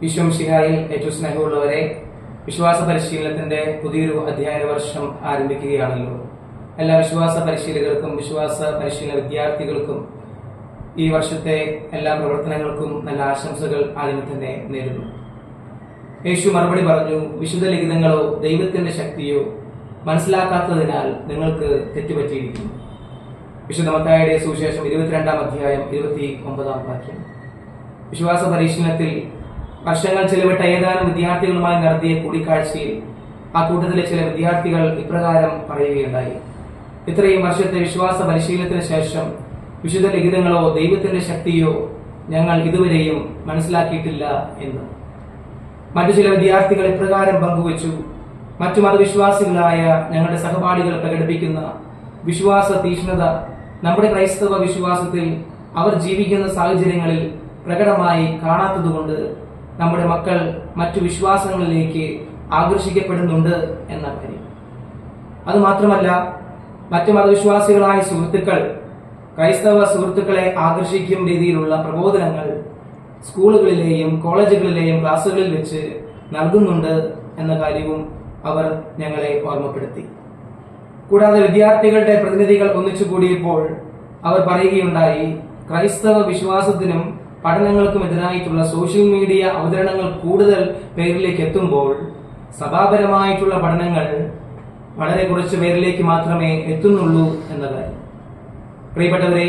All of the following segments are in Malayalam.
വിശ്വം ഷിഹായിൽ ഏറ്റവും സ്നേഹമുള്ളവരെ വിശ്വാസ പരിശീലനത്തിന്റെ പുതിയൊരു അധ്യയന വർഷം ആരംഭിക്കുകയാണല്ലോ. എല്ലാ വിശ്വാസ പരിശീലകർക്കും വിശ്വാസ പരിശീലന വിദ്യാർത്ഥികൾക്കും ഈ വർഷത്തെ എല്ലാ പ്രവർത്തനങ്ങൾക്കും നല്ല ആശംസകൾ ആദ്യം തന്നെ നേരുന്നു. യേശു മറുപടി പറഞ്ഞു വിശുദ്ധ ലിഖിതങ്ങളോ ദൈവത്തിന്റെ ശക്തിയോ മനസ്സിലാക്കാത്തതിനാൽ നിങ്ങൾക്ക് തെറ്റുപറ്റിയിരിക്കുന്നു. വിശുദ്ധ മത്തായുടെ സുവിശേഷം ഇരുപത്തിരണ്ടാം അധ്യായം ഇരുപത്തി ഒമ്പതാം വാക്യം. വിശ്വാസ പരിശീലനത്തിൽ വർഷങ്ങൾ ചെലവിട്ട ഏതാനും വിദ്യാർത്ഥികളുമായി നടത്തിയ കൂടിക്കാഴ്ചയിൽ ആ കൂട്ടത്തിലെ ചില വിദ്യാർത്ഥികൾ ഇപ്രകാരം പറയുകയുണ്ടായി. ഇത്രയും വർഷത്തെ വിശ്വാസ പരിശീലനത്തിന് ശേഷം വിശുദ്ധ ലിഖിതങ്ങളോ ദൈവത്തിന്റെ ശക്തിയോ ഞങ്ങൾ ഇതുവരെയും മനസ്സിലാക്കിയിട്ടില്ല എന്ന്. മറ്റു ചില വിദ്യാർത്ഥികൾ ഇപ്രകാരം പങ്കുവച്ചു മറ്റു മതവിശ്വാസികളായ ഞങ്ങളുടെ സഹപാഠികൾ പ്രകടിപ്പിക്കുന്ന വിശ്വാസ തീക്ഷ്ണത നമ്മുടെ ക്രൈസ്തവ വിശ്വാസത്തിൽ അവർ ജീവിക്കുന്ന സാഹചര്യങ്ങളിൽ പ്രകടമായി കാണാത്തതുകൊണ്ട് നമ്മുടെ മക്കൾ മറ്റു വിശ്വാസങ്ങളിലേക്ക് ആകർഷിക്കപ്പെടുന്നുണ്ട് എന്ന കാര്യം. അത് മാത്രമല്ല മറ്റു മതവിശ്വാസികളായ സുഹൃത്തുക്കൾ ക്രൈസ്തവ സുഹൃത്തുക്കളെ ആകർഷിക്കും രീതിയിലുള്ള പ്രബോധനങ്ങൾ സ്കൂളുകളിലെയും കോളേജുകളിലെയും ക്ലാസ്സുകളിൽ വെച്ച് നൽകുന്നുണ്ട് എന്ന കാര്യവും അവർ ഞങ്ങളെ ഓർമ്മപ്പെടുത്തി. കൂടാതെ വിദ്യാർത്ഥികളുടെ പ്രതിനിധികൾ ഒന്നിച്ചു കൂടിയപ്പോൾ അവർ പറയുകയുണ്ടായി ക്രൈസ്തവ വിശ്വാസത്തിനും പഠനങ്ങൾക്കും എതിരായിട്ടുള്ള സോഷ്യൽ മീഡിയ അവതരണങ്ങൾ കൂടുതൽ പേരിലേക്ക് എത്തുമ്പോൾ സഭാപരമായിട്ടുള്ള പഠനങ്ങൾ വളരെ കുറച്ച് പേരിലേക്ക് മാത്രമേ എത്തുന്നുള്ളൂ എന്നതായി പ്രിയപ്പെട്ടവരെ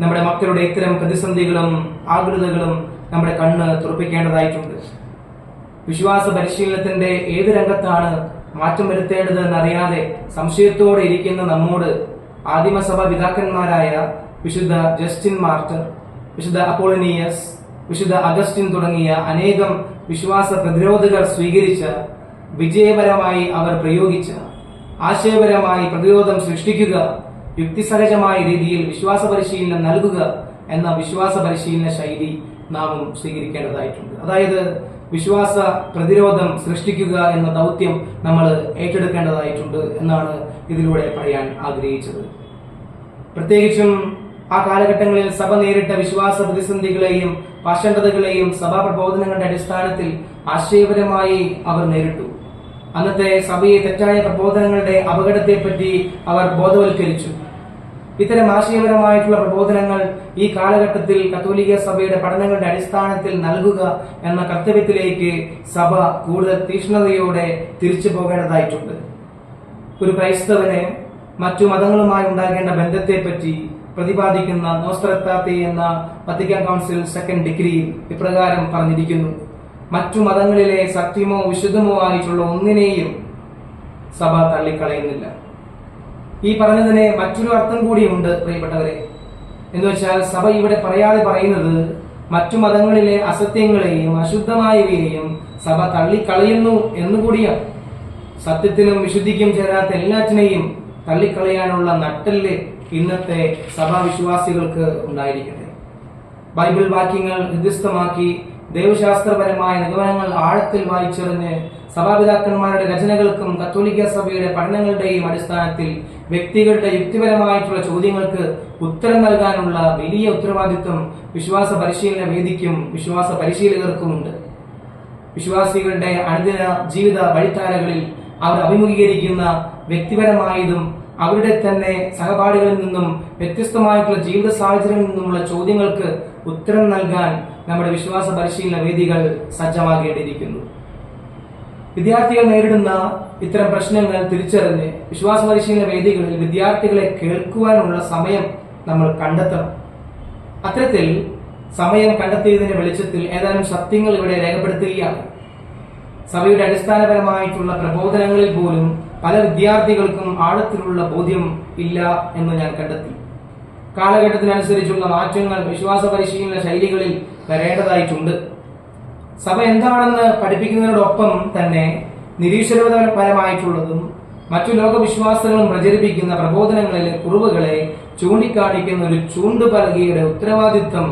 നമ്മുടെ മക്കളുടെ ഇത്തരം പ്രതിസന്ധികളും ആകൃതകളും നമ്മുടെ കണ്ണ് തുറപ്പിക്കേണ്ടതായിട്ടുണ്ട്. വിശ്വാസ പരിശീലനത്തിന്റെ ഏത് രംഗത്താണ് മാറ്റം വരുത്തേണ്ടത് എന്നറിയാതെ സംശയത്തോടെ ഇരിക്കുന്ന നമ്മോട് ആദിമസഭ പിതാക്കന്മാരായ വിശുദ്ധ ജസ്റ്റിൻ മാർട്ടർ വിശുദ്ധ അപ്പോളിനിയസ് വിശുദ്ധ അഗസ്റ്റിൻ തുടങ്ങിയ അനേകം വിശ്വാസ പ്രതിരോധകർ സ്വീകരിച്ച വിജയപരമായി അവർ പ്രയോഗിച്ച ആശയപരമായി പ്രതിരോധം സൃഷ്ടിക്കുക യുക്തിസഹജമായ രീതിയിൽ വിശ്വാസ പരിശീലനം നൽകുക എന്ന വിശ്വാസ പരിശീലന ശൈലി നാം സ്വീകരിക്കേണ്ടതായിട്ടുണ്ട്. അതായത് വിശ്വാസ പ്രതിരോധം സൃഷ്ടിക്കുക എന്ന ദൗത്യം നമ്മൾ ഏറ്റെടുക്കേണ്ടതായിട്ടുണ്ട് എന്നാണ് ഇതിലൂടെ പറയാൻ ആഗ്രഹിച്ചത്. പ്രത്യേകിച്ചും ആ കാലഘട്ടങ്ങളിൽ സഭ നേരിട്ട വിശ്വാസ പ്രതിസന്ധികളെയും പാഷണ്ഡതകളെയും സഭാ പ്രബോധനങ്ങളുടെ അടിസ്ഥാനത്തിൽ ആശയപരമായി അവർ നേരിട്ടു. അന്നത്തെ സഭയെ തെറ്റായ പ്രബോധനങ്ങളുടെ അപകടത്തെപ്പറ്റി അവർ ബോധവൽക്കരിച്ചു. ഇത്തരം ആശയപരമായിട്ടുള്ള പ്രബോധനങ്ങൾ ഈ കാലഘട്ടത്തിൽ കത്തോലിക്ക സഭയുടെ പഠനങ്ങളുടെ അടിസ്ഥാനത്തിൽ നൽകുക എന്ന കർത്തവ്യത്തിലേക്ക് സഭ കൂടുതൽ തീക്ഷ്ണതയോടെ തിരിച്ചു പോകേണ്ടതായിട്ടുണ്ട്. ഒരു ക്രൈസ്തവന് മറ്റു മതങ്ങളുമായി ഉണ്ടാകേണ്ട ബന്ധത്തെപ്പറ്റി പ്രതിപാദിക്കുന്ന നോസ്ത്രത്താത്തി എന്ന വത്തിക്കാൻ കൗൺസിൽ സെക്കൻഡ് ഡിഗ്രിയിൽ ഇപ്രകാരം പറഞ്ഞിരിക്കുന്നു. മറ്റു മതങ്ങളിലെ സത്യമോ വിശുദ്ധമോ ആയിട്ടുള്ള ഒന്നിനെയും സഭ തള്ളിക്കളയുന്നില്ല. ഈ പറഞ്ഞതിന് മറ്റൊരു അർത്ഥം കൂടിയുണ്ട് പ്രിയപ്പെട്ടവരെ. എന്ന് വെച്ചാൽ സഭ ഇവിടെ പറയാതെ പറയുന്നത് മറ്റു മതങ്ങളിലെ അസത്യങ്ങളെയും അശുദ്ധമായവയെയും സഭ തള്ളിക്കളയുന്നു എന്നുകൂടിയാണ്. സത്യത്തിനും വിശുദ്ധിക്കും ചേരാത്ത എല്ലാറ്റിനെയും തള്ളിക്കളയാനുള്ള നട്ടൽ ഇന്നത്തെ സഭാവിശ്വാസികൾക്ക് ഉണ്ടായിരിക്കട്ടെ. ബൈബിൾ വാക്യങ്ങൾ നിർദ്ദിഷ്ടമാക്കി ദൈവശാസ്ത്രപരമായ നിഗമനങ്ങൾ ആഴത്തിൽ വായിച്ചെറിഞ്ഞ് സഭാപിതാക്കന്മാരുടെ രചനകൾക്കും കത്തോലിക്ക സഭയുടെ പഠനങ്ങളുടെയും അടിസ്ഥാനത്തിൽ വ്യക്തികളുടെ യുക്തിപരമായിട്ടുള്ള ചോദ്യങ്ങൾക്ക് ഉത്തരം നൽകാനുള്ള വലിയ ഉത്തരവാദിത്വം വിശ്വാസ പരിശീലന വേദിക്കും വിശ്വാസ പരിശീലകർക്കുമുണ്ട്. വിശ്വാസികളുടെ അനുദിന ജീവിത വഴിത്താരകളിൽ അവർ അഭിമുഖീകരിക്കുന്ന വ്യക്തിപരമായതും അവരുടെ തന്നെ സഹപാഠികളിൽ നിന്നും വ്യത്യസ്തമായിട്ടുള്ള ജീവിത സാഹചര്യങ്ങളിൽ നിന്നുമുള്ള ചോദ്യങ്ങൾക്ക് ഉത്തരം നൽകാൻ നമ്മുടെ വിശ്വാസ പരിശീലന വേദികൾ സജ്ജമാകേണ്ടിയിരിക്കുന്നു. വിദ്യാർത്ഥികൾ നേരിടുന്ന ഇത്തരം പ്രശ്നങ്ങൾ തിരിച്ചറിഞ്ഞ് വിശ്വാസ പരിശീലന വേദികളിൽ വിദ്യാർത്ഥികളെ കേൾക്കുവാനുള്ള സമയം നമ്മൾ കണ്ടെത്തണം. അത്തരത്തിൽ സമയം കണ്ടെത്തിയതിന്റെ വെളിച്ചത്തിൽ ഏതാനും സത്യങ്ങൾ ഇവിടെ രേഖപ്പെടുത്തുകയാണ്. സഭയുടെ അടിസ്ഥാനപരമായിട്ടുള്ള പ്രബോധനങ്ങളിൽ പോലും പല വിദ്യാർത്ഥികൾക്കും ആഴത്തിലുള്ള ബോധ്യം ഇല്ല എന്ന് ഞാൻ കണ്ടെത്തി. കാലഘട്ടത്തിനനുസരിച്ചുള്ള മാറ്റങ്ങൾ വിശ്വാസ പരിശീലന ശൈലികളിൽ വരേണ്ടതായിട്ടുണ്ട്. സഭ എന്താണെന്ന് പഠിപ്പിക്കുന്നതിനോടൊപ്പം തന്നെ നിരീശ്വരപരമായിട്ടുള്ളതും മറ്റു ലോകവിശ്വാസങ്ങളും പ്രചരിപ്പിക്കുന്ന പ്രബോധനങ്ങളിലെ കുറവുകളെ ചൂണ്ടിക്കാണിക്കുന്ന ഒരു ചൂണ്ടുപലകയുടെ ഉത്തരവാദിത്വം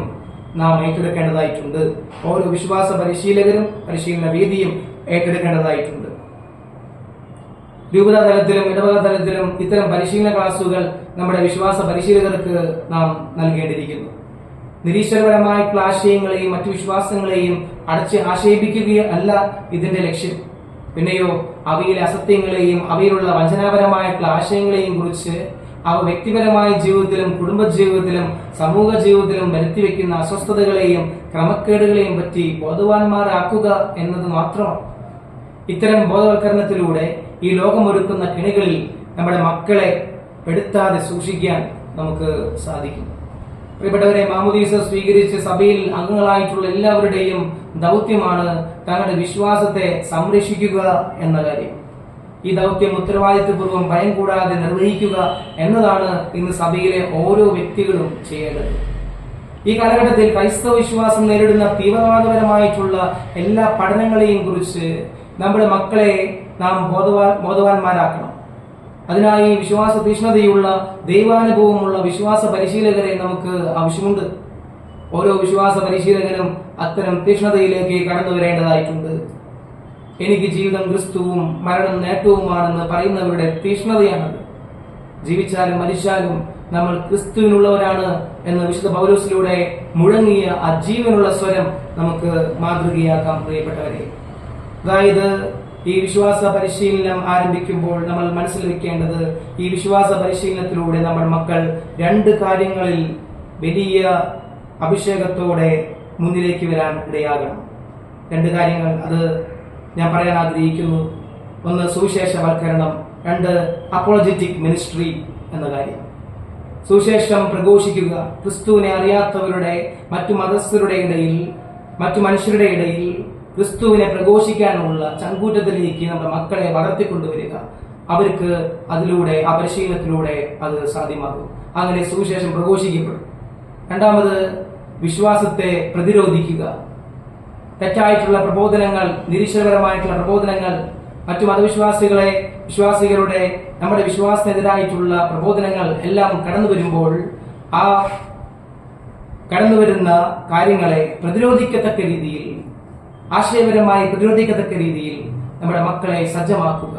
നാം ഏറ്റെടുക്കേണ്ടതായിട്ടുണ്ട്. ഓരോ വിശ്വാസ പരിശീലകരും പരിശീലന വേദിയും ഏറ്റെടുക്കേണ്ടതായിട്ടുണ്ട്. രൂപതാ തലത്തിലും ഇടവക തലത്തിലും ഇത്തരം പരിശീലന ക്ലാസുകൾ നമ്മുടെ വിശ്വാസ പരിശീലകർക്ക് നാം നൽകേണ്ടിയിരിക്കുന്നു. നിരീശ്വരപരമായിട്ടുള്ള ആശയങ്ങളെയും മറ്റു വിശ്വാസങ്ങളെയും അടച്ച് ആക്ഷേപിക്കുകയല്ല ഇതിന്റെ ലക്ഷ്യം. പിന്നെയോ അവയിലെ അസത്യങ്ങളെയും അവയിലുള്ള വഞ്ചനാപരമായിട്ടുള്ള ആശയങ്ങളെയും കുറിച്ച് അവ വ്യക്തിപരമായ ജീവിതത്തിലും കുടുംബ ജീവിതത്തിലും സമൂഹ ജീവിതത്തിലും വരുത്തി വെക്കുന്ന അസ്വസ്ഥതകളെയും ക്രമക്കേടുകളെയും പറ്റി ബോധവാന്മാരാക്കുക എന്നത് മാത്രമാണ് ഇത്തരം ബോധവൽക്കരണത്തിലൂടെ ഈ ലോകമൊരുക്കുന്ന കെണികളിൽ നമ്മുടെ മക്കളെ പെടുത്താതെ സൂക്ഷിക്കാൻ നമുക്ക് സാധിക്കും. പ്രിയപ്പെട്ടവരെ മാമുദീസ സ്വീകരിച്ച് സഭയിൽ അംഗങ്ങളായിട്ടുള്ള എല്ലാവരുടെയും ദൗത്യമാണ് തങ്ങളുടെ വിശ്വാസത്തെ സംരക്ഷിക്കുക എന്ന കാര്യം. ഈ ദൗത്യം ഉത്തരവാദിത്വപൂർവം ഭയം കൂടാതെ നിർവഹിക്കുക എന്നതാണ് ഇന്ന് സഭയിലെ ഓരോ വ്യക്തികളും ചെയ്യേണ്ടത്. ഈ കാലഘട്ടത്തിൽ ക്രൈസ്തവ വിശ്വാസം നേരിടുന്ന തീവ്രവാദപരമായിട്ടുള്ള എല്ലാ പഠനങ്ങളെയും കുറിച്ച് നമ്മുടെ മക്കളെ നാം ബോധവാൻ ബോധവാന്മാരാക്കണം. അതിനായി വിശ്വാസ തീഷ്ണതയുള്ള ദൈവാനുഭവമുള്ള വിശ്വാസ പരിശീലകരെ നമുക്ക് ആവശ്യമുണ്ട്. ഓരോ വിശ്വാസ പരിശീലകനും അത്തരം തീഷ്ണതയിലേക്ക് കടന്നു വരേണ്ടതായിട്ടുണ്ട്. എനിക്ക് ജീവിതം ക്രിസ്തുവും മരണം നേട്ടവുമാണെന്ന് പറയുന്നവരുടെ തീഷ്ണതയാണത്. ജീവിച്ചാലും മരിച്ചാലും നമ്മൾ ക്രിസ്തുവിനുള്ളവരാണ് എന്ന് വിശുദ്ധ പൗലോസിലൂടെ മുഴങ്ങിയ അജീവനുള്ള ജീവനുള്ള സ്വരം നമുക്ക് മാതൃകയാക്കാം പ്രിയപ്പെട്ടവരെ. അതായത് ഈ വിശ്വാസ പരിശീലനം ആരംഭിക്കുമ്പോൾ നമ്മൾ മനസ്സിൽ വെക്കേണ്ടത് ഈ വിശ്വാസ പരിശീലനത്തിലൂടെ നമ്മൾ മക്കൾ രണ്ട് കാര്യങ്ങളിൽ വലിയ അഭിഷേകത്തോടെ മുന്നിലേക്ക് വരാൻ ഇടയാകണം. രണ്ട് കാര്യങ്ങൾ അത് ഞാൻ പറയാൻ ആഗ്രഹിക്കുന്നു. ഒന്ന് സുവിശേഷവൽക്കരണം രണ്ട് അപ്പോളജറ്റിക് മിനിസ്ട്രി എന്ന കാര്യം. സുവിശേഷം പ്രഘോഷിക്കുക. ക്രിസ്തുവിനെ അറിയാത്തവരുടെ മറ്റു മതസ്ഥരുടെ ഇടയിൽ മറ്റു മനുഷ്യരുടെ ഇടയിൽ ക്രിസ്തുവിനെ പ്രഘോഷിക്കാനുള്ള ചങ്കൂറ്റത്തിലേക്ക് നമ്മുടെ മക്കളെ വളർത്തിക്കൊണ്ടുവരിക. അവർക്ക് അതിലൂടെ ആ പരിശീലനത്തിലൂടെ അത് സാധ്യമാകും. അങ്ങനെ സുവിശേഷം പ്രഘോഷിക്കപ്പെടും. രണ്ടാമത് വിശ്വാസത്തെ പ്രതിരോധിക്കുക. തെറ്റായിട്ടുള്ള പ്രബോധനങ്ങൾ നിരീക്ഷണപരമായിട്ടുള്ള പ്രബോധനങ്ങൾ മറ്റു മതവിശ്വാസികളെ വിശ്വാസികളുടെ നമ്മുടെ വിശ്വാസത്തിനെതിരായിട്ടുള്ള പ്രബോധനങ്ങൾ എല്ലാം കടന്നു വരുമ്പോൾ ആ കടന്നു വരുന്ന കാര്യങ്ങളെ പ്രതിരോധിക്കത്തക്ക രീതിയിൽ ആശയപരമായി പ്രതിരോധിക്കത്തക്ക രീതിയിൽ നമ്മുടെ മക്കളെ സജ്ജമാക്കുക.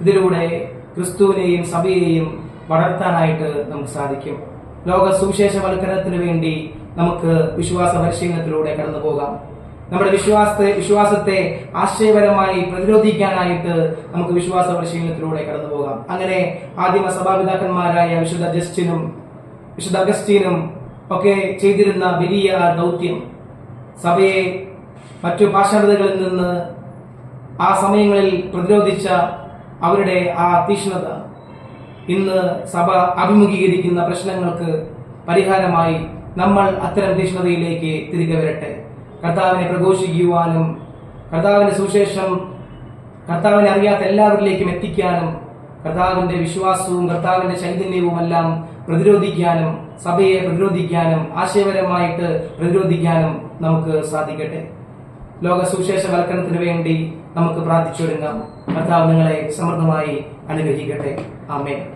ഇതിലൂടെ ക്രിസ്തുവിനെയും സഭയെയും വളർത്താനായിട്ട് നമുക്ക് സാധിക്കും. ലോക സുവിശേഷവൽക്കരണത്തിന് വേണ്ടി നമുക്ക് വിശ്വാസ പരിശീലനത്തിലൂടെ കടന്നു പോകാം. നമ്മുടെ വിശ്വാസത്തെ വിശ്വാസത്തെ ആശയപരമായി പ്രതിരോധിക്കാനായിട്ട് നമുക്ക് വിശ്വാസ പരിശീലനത്തിലൂടെ കടന്നു പോകാം. അങ്ങനെ ആദിമ സഭാപിതാക്കന്മാരായ വിശുദ്ധ ജസ്റ്റിനും വിശുദ്ധ അഗസ്റ്റീനും ഒക്കെ ചെയ്തിരുന്ന വലിയ ദൗത്യം സഭയെ മറ്റു പാഷാണതകളിൽ നിന്ന് ആ സമയങ്ങളിൽ പ്രതിരോധിച്ച അവരുടെ ആ തീക്ഷ്ണത ഇന്ന് സഭ അഭിമുഖീകരിക്കുന്ന പ്രശ്നങ്ങൾക്ക് പരിഹാരമായി നമ്മൾ അത്തരം തീക്ഷ്ണതയിലേക്ക് തിരികെ വരട്ടെ. കർത്താവിനെ പ്രഘോഷിക്കുവാനും കർത്താവിന്റെ സുശേഷം കർത്താവിനെ അറിയാത്ത എല്ലാവരിലേക്കും എത്തിക്കാനും കർത്താവിന്റെ വിശ്വാസവും കർത്താവിന്റെ ചൈതന്യവും എല്ലാം പ്രതിരോധിക്കാനും സഭയെ പ്രതിരോധിക്കാനും ആശയപരമായിട്ട് പ്രതിരോധിക്കാനും നമുക്ക് സാധിക്കട്ടെ. ലോക സുവിശേഷവൽക്കരണത്തിന് വേണ്ടി നമുക്ക് പ്രാർത്ഥിച്ചൊരുങ്ങാം കർത്താവ് നിങ്ങളെ സമൃദ്ധമായി അനുഗ്രഹിക്കട്ടെ. ആമേൻ.